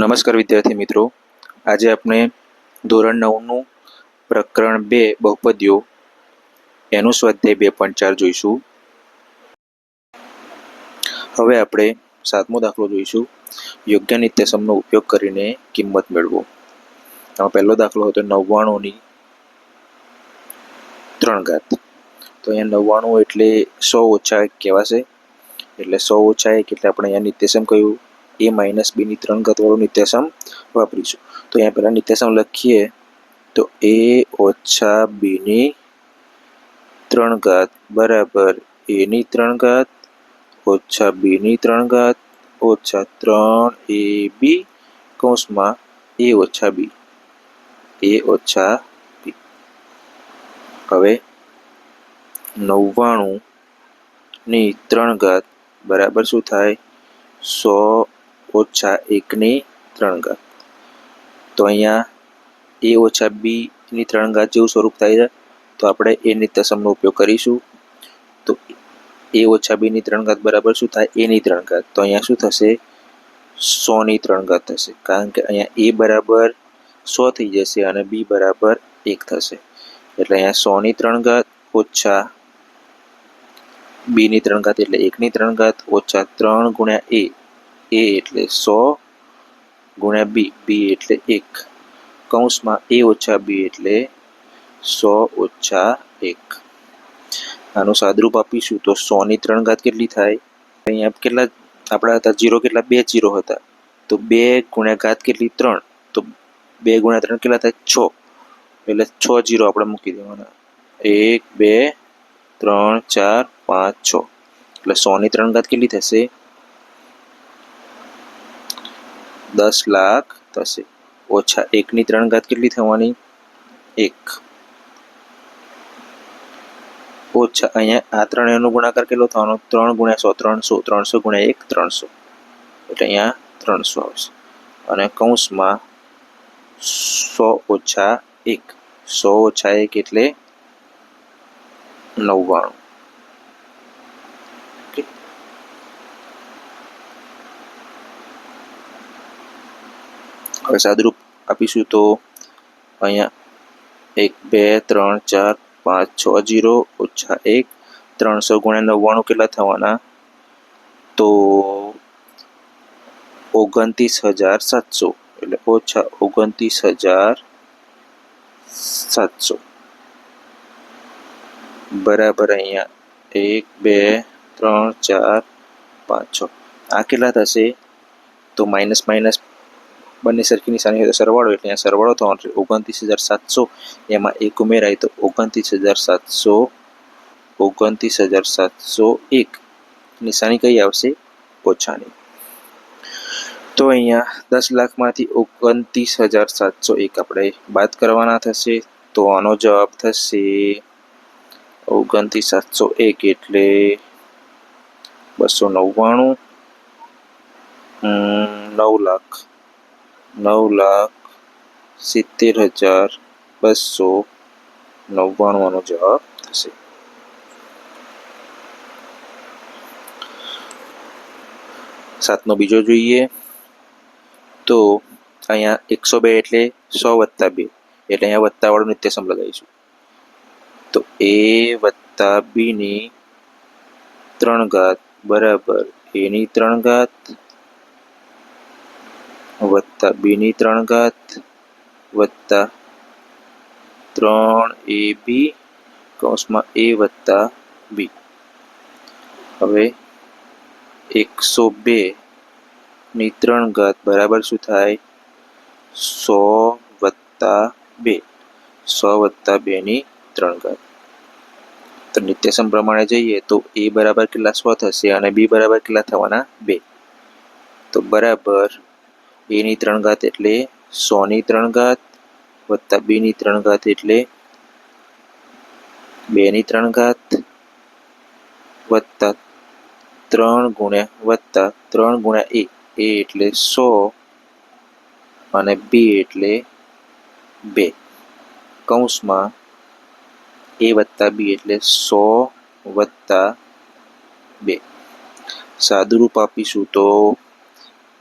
નમસ્કાર વિદ્યાર્થી મિત્રો. આજે આપણે ધોરણ નવનું પ્રકરણ બે બહુપદીઓ, એનું સ્વાધ્યાય બે પોઈન્ટ ચાર જોઈશું. હવે આપણે સાતમો દાખલો જોઈશું. યોગ્ય નિત્યસમનો ઉપયોગ કરીને કિંમત મેળવો. આમાં પહેલો દાખલો હતો નવ્વાણુંની ત્રણ ઘાત. તો અહીંયા નવ્વાણું એટલે સો ઓછા એક કહેવાશે એટલે સો ઓછા એક એટલે આપણે અહીંયા નિત્યસમ કયું એ માઇનસ બીની ત્રણ ઘાતવાળું નિત્યાસમ વાપરીશું. તો અહીંયા પહેલાં નિત્યાસમ લખીએ, તો એ ઓછા બીની ત્રણ ઘાત બરાબર એની ત્રણ ઘાત ઓછા બીની ત્રણ ઘાત ઓછા ત્રણ એ બી કૌંસમાં એ ઓછા બી. એ ઓછા બી. હવે નવ્વાણું ની ત્રણ ઘાત બરાબર શું થાય? સો ઓછા એકની ત્રણ ઘાત. તો અહીંયા એ ઓછા બીની ત્રણ ઘાત જેવું સ્વરૂપ થાય છે. તો આપણે એ તસમનો ઉપયોગ કરીશું. તો એ ઓછા બીની ત્રણ ઘાત બરાબર શું થાય? એની ત્રણ ઘાત. તો અહીંયા શું થશે? સોની ત્રણ ઘાત થશે. કારણ કે અહીંયા એ બરાબર સો થઈ જશે અને બી બરાબર એક થશે. એટલે અહીંયા સોની ત્રણ ઘાત ઓછા બીની ત્રણ ઘાત એટલે એકની ત્રણ ઘાત ઓછા ત્રણ ગુણ્યા એ એ એટલે સો ગુણ્યા બી બી એટલે એક. કૌંસમાં એ ઓછા બી એટલે સો ઓછા એક. આનું સાદરૂપ આપીશું તો સોની ત્રણ ઘાત કેટલી થાય? અહીંયા કેટલા, આપણા હતા જીરો કેટલા? બે જીરો હતા. તો બે ગુણ્યા ઘાત કેટલી? ત્રણ. તો બે ગુણ્યા ત્રણ કેટલા થાય? છ. એટલે છ જીરો આપણે મૂકી દેવાના. એક, બે, ત્રણ, ચાર, પાંચ, છ. એટલે સોની ત્રણ ઘાત કેટલી થશે? દસ લાખ થશે ઓછા એકની ત્રણ ઘાત કેટલી થવાની? એક. ઓછા, અહીંયા આ ત્રણેયનો ગુણાકાર કેટલો થવાનો? ત્રણ ગુણ્યા સો, ત્રણસો ત્રણસો ગુણ્યા એક, ત્રણસો. એટલે અહીંયા ત્રણસો આવશે. અને કૌંસમાં સો ઓછા એક. સો ઓછા એક એટલે નવ્વાણું. હવે સાદરૂપ આપીશું તો અહીંયા એક, બે, ત્રણ, ચાર, પાંચ, છ, જીરો, ઓછા એક, ત્રણસો ગુણ્યા નવ્વાણું કેટલા થવાના? તો ઓગણત્રીસ હજાર સાતસો, એટલે ઓછા ઓગણત્રીસ હજાર સાતસો. બરાબર અહીંયા એક, બે, ત્રણ, ચાર, પાંચ, છ. આ કેટલા થશે? તો માઇનસ માઇનસ બંને સરખી નિશાની હોય તો સરવાળો એટલે અહીંયા સરવાળો થવાનો ઓગણત્રીસ હજાર સાતસો એમાં એક ઉમેરાય તો ઓગણત્રીસ હજાર સાતસો ઓગણત્રીસ હજાર સાતસો એક. નિશાની કઈ આવશે? ઓછાની. તો અહીંયા દસ લાખમાંથી ઓગણત્રીસ હજાર સાતસો એક આપણે બાદ કરવાના થશે. તો આનો જવાબ થશે ઓગણત્રીસ સાતસો એક એટલે બસો નવ્વાણું. નવ લાખ. નવ લાખ સિત્તેર હજાર બસો નવ્વાણું જવાબ થશે. સાતનો બીજો જોઈએ તો અહીંયા એકસો બે એટલે સો વત્તા બે, એટલે અહીંયા વત્તાવાળું નિત્યસમ લગાવીશું. તો એ વત્તા બીની ત્રણ ઘાત બરાબર, એની ત્રણ ઘાત વત્તા બીની ત્રણ ઘાત, વત્તા ત્રણ એ બી કૌંસમાં એ વત્તા બી. હવે એકસો બે ની ત્રણ ઘાત બરાબર શું થાય? સો વત્તા બે. સો વત્તા બેની ત્રણ ઘાત. તો નિત્યસમ પ્રમાણે જઈએ તો એ બરાબર કેટલા સો થશે અને બી બરાબર કેટલા થવાના? બે. તો બરાબર એની ત્રણ ઘાત એટલે સોની ત્રણ ઘાત વત્તા બીની ત્રણ ઘાત એટલે બેની ત્રણ ઘાત વત્તા ત્રણ ગુણ્યા વત્તા ત્રણ ગુણ્યા એ એ એટલે સો અને બી એટલે બે. કૌંસમાં એ વત્તા બી એટલે સો વત્તા બે. સાદુરૂપ આપીશું તો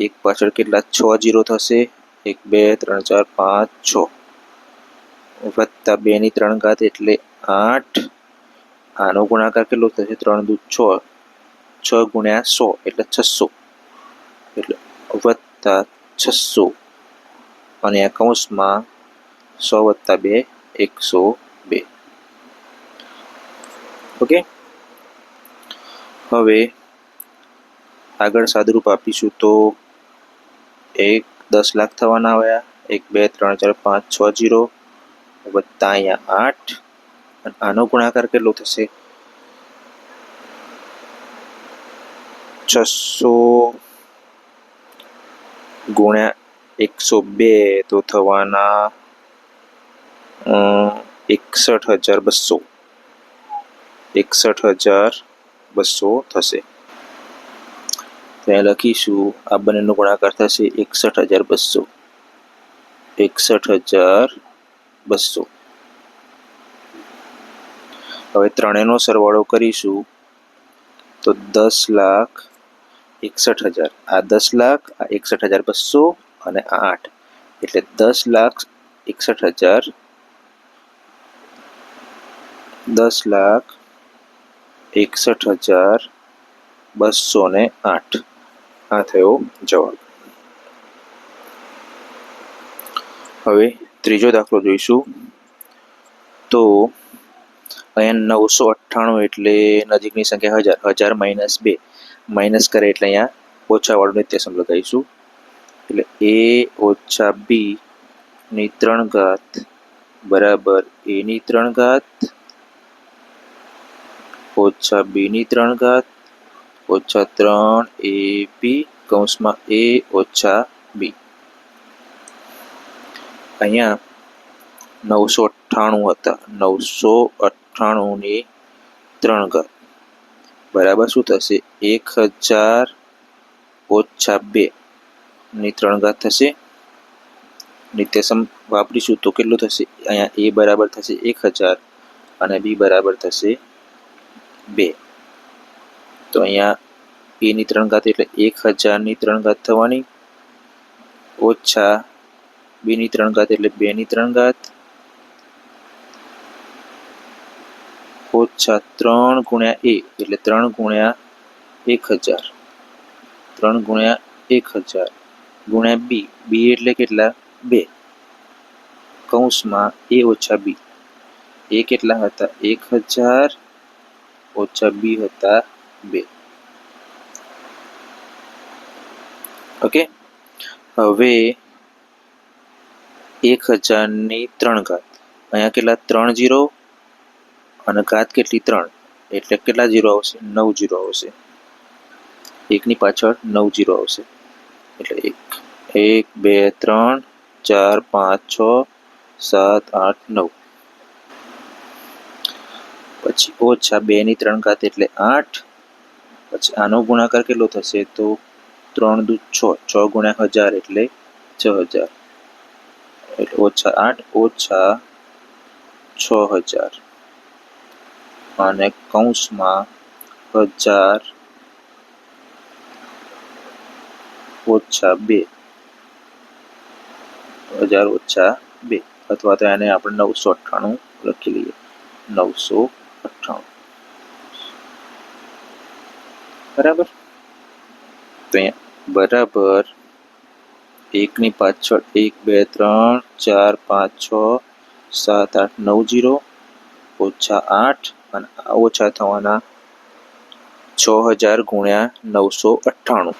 એક પાછળ કેટલા? છ જીરો થશે. એક, બે, ત્રણ, ચાર, પાંચ, છ. વત્તા બેની ત્રણ ઘાત એટલે આઠ. આનો ગુણાકાર કેટલો થશે? ત્રણ દૂધ છ. છ ગુણ્યા સો એટલે છસો એટલે વત્તા છસો અને આ કૌંસમાં સો વત્તા બે, એકસો બે. ઓકે? હવે આગળ સાદુરૂપ આપીશું તો એક દસ લાખ થવાના આવ્યા એક બે ત્રણ ચાર પાંચ છ જીરો વત્તા અહીંયા આઠ અને આનો ગુણાકાર કેટલો થશે છસો ગુણ્યા એકસો બે તો થવાના એકસઠ હજાર બસો એકસઠ હજાર બસો થશે ત્યાં લખીશું આ બંનેનો ગુણાકાર થશે? એકસઠ હજાર બસો. એકસઠ હજાર બસો. હવે ત્રણેયનો સરવાળો કરીશું તો દસ લાખ એકસઠ હજાર. આ દસ લાખ, આ એકસઠ હજાર બસો અને આ આઠ. એટલે દસ લાખ એકસઠ હજાર. દસ લાખ એકસઠ હજાર બસો ને આઠ. આ થયો જવાબ. હવે ત્રીજો દાખલો જોઈશું. તો અહીંયા નવસો અઠ્ઠાણું એટલે નજીકની સંખ્યા હજાર હજાર માઇનસ બે. માઇનસ કરે એટલે અહીંયા ઓછાવાળું નિત્યસમ લગાવીશું. એટલે એ ઓછા બી ની ત્રણ ઘાત બરાબર એની ત્રણ ઘાત ઓછા બીની ત્રણ ઘાત ઓછા ત્રણ એ બી કૌંસમાં એ ઓછા બી. અહીંયા નવસો અઠ્ઠાણું હતા. નવસો અઠ્ઠાણુંની ત્રણ ઘાત. બરાબર શું થશે? એક હજાર ઓછા બે ની ત્રણ ઘાત થશે. નિત્યસમ વાપરીશું તો કેટલું થશે? અહીંયા એ બરાબર થશે એક હજાર અને બી બરાબર થશે બે. તો અહીંયા એની ત્રણ ઘાત એટલે એક હજારની ત્રણ ઘાત થવાની. ઓછા બેની ત્રણ ઘાત એટલે બેની ત્રણ ઘાત ઓછા ત્રણ ગુણ્યા એ એટલે ત્રણ ગુણ્યા એક હજાર. ત્રણ ગુણ્યા એક હજાર ગુણ્યા બી. બી એટલે કેટલા? બે. કૌંસમાં એ ઓછા બી. એ કેટલા હતા? એક હજાર. ઓછા બી હતા બે. ઓકે હવે એક હજારની ત્રણ ઘાત. અહીંયા કેટલા? ત્રણ જીરો અને ઘાત કેટલી? ત્રણ. એટલે કેટલા જીરો આવશે? નવ જીરો આવશે. એકની પાછળ નવ જીરો આવશે. એટલે એક એક, બે, ત્રણ, ચાર, પાંચ, છ, સાત, આઠ, નવ. પછી ઓછા બે ની ત્રણ ઘાત એટલે આઠ. પછી આનો ગુણાકાર કેટલો થશે? તો ત્રણ દુ છ છ ગુણ્યા હજાર એટલે છ હજાર. એટલે ઓછા આઠ, ઓછા છ હજાર. અને કૌંસમાં હજાર ઓછા બે. હજાર ઓછા બે. અથવા તો એને આપણે નવસો અઠ્ઠાણું લખી લઈએ. નવસો અઠ્ઠાણું. બરાબર? તો અહીંયા બરાબર. એકની પાછળ એક, બે, ત્રણ, ચાર, પાંચ, છ, સાત, આઠ, નવ, જીરો, ઓછા આઠ અને ઓછા થવાના છ હજાર ગુણ્યા નવસો અઠ્ઠાણું.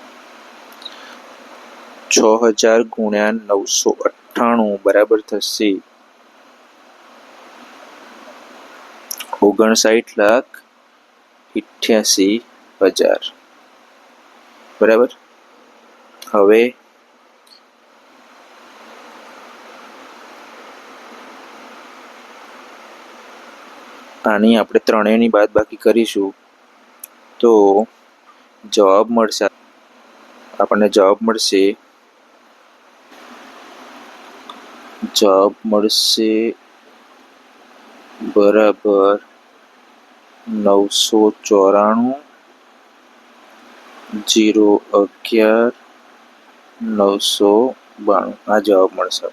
છ હજાર ગુણ્યા નવસો અઠ્ઠાણું બરાબર થશે ઓગણસાઠ લાખ અઠ્યાસી હજાર. બરાબર? હવે આની આપણે ત્રણેયની બાદ બાકી કરીશું. તો જવાબ મળશે. આપણને જવાબ મળશે. જવાબ મળશે બરાબર નવસો ચોરાણું. જીરો અગિયાર નવસો બાણું. આ જવાબ મળશે